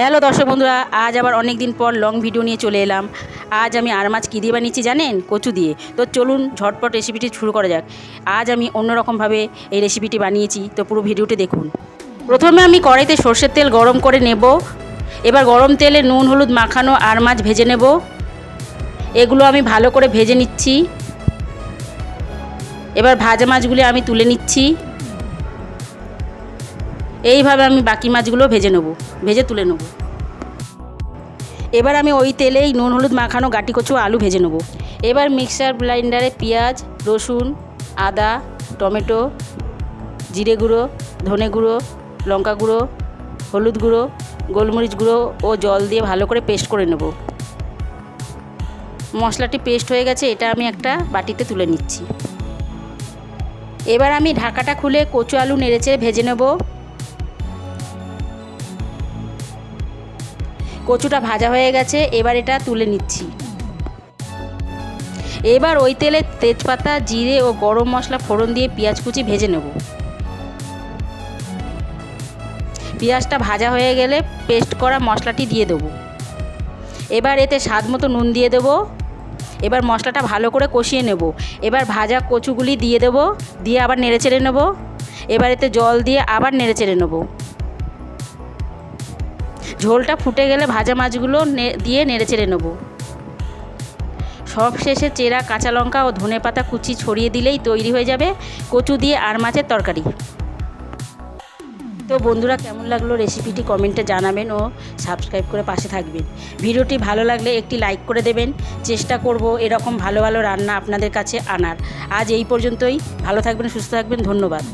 Hello দর্শক বন্ধুরা, আজ আবার অনেক দিন পর লং ভিডিও নিয়ে চলে এলাম। আজ আমি আর মাছ কী দিয়ে বানিয়েছি জানেন? কচু দিয়ে। তো চলুন ঝটপট রেসিপিটি শুরু করা যাক। আজ আমি অন্যরকমভাবে এই রেসিপিটি বানিয়েছি, তো পুরো ভিডিওটি দেখুন। প্রথমে আমি কড়াইতে সর্ষের তেল গরম করে নেব। এবার গরম তেলে নুন, হলুদ, মাখানো আর মাছ ভেজে নেব। এগুলো আমি ভালো করে ভেজে নিচ্ছি। এবার ভাজা মাছগুলি আমি তুলে নিচ্ছি। এইভাবে আমি বাকি মাছগুলো ভেজে নেব, ভেজে তুলে নেব। এবার আমি ওই তেলেই নুন, হলুদ, মাখানো গাটি কচু, আলু ভেজে নেব। এবার মিক্সার ব্লাইন্ডারে পেঁয়াজ, রসুন, আদা, টমেটো, জিরে গুঁড়ো, ধনে গুঁড়ো, লঙ্কা গুঁড়ো, হলুদ গুঁড়ো, গোলমরিচ গুঁড়ো ও জল দিয়ে ভালো করে পেস্ট করে নেব। মশলাটি পেস্ট হয়ে গেছে, এটা আমি একটা বাটিতে তুলে নিচ্ছি। এবার আমি ঢাকাটা খুলে কচু, আলু নেড়েচে ভেজে নেব। কচুটা ভাজা হয়ে গেছে, এবার এটা তুলে নিচ্ছি। এবার ওই তেলে তেজপাতা, জিরে ও গরম মশলা, ফোড়ন দিয়ে পেঁয়াজ কুচি ভেজে নেব। পেঁয়াজটা ভাজা হয়ে গেলে পেস্ট করা মশলাটি দিয়ে দেবো। এবার এতে স্বাদ মতো নুন দিয়ে দেবো। এবার মশলাটা ভালো করে কষিয়ে নেব। এবার ভাজা কচুগুলি দিয়ে দেবো, দিয়ে আবার নেড়ে চেড়ে নেব। এবার এতে জল দিয়ে আবার নেড়ে চেড়ে নেব। ঝোলটা ফুটে গেলে ভাজা মাছগুলো দিয়ে নেড়ে চেড়ে নেব। সব শেষে চেরা, কাঁচা লঙ্কা ও ধনে পাতা কুচি ছড়িয়ে দিলেই তৈরি হয়ে যাবে কচু দিয়ে আর মাছের তরকারি। তো বন্ধুরা, কেমন লাগল রেসিপিটি কমেন্টে জানাবেন ও সাবস্ক্রাইব করে পাশে থাকবেন। ভিডিওটি ভালো লাগলে একটি লাইক করে দেবেন। চেষ্টা করব এরকম ভালো ভালো রান্না আপনাদের কাছে আনার। আজ এই পর্যন্তই। ভালো থাকবেন, সুস্থ থাকবেন। ধন্যবাদ।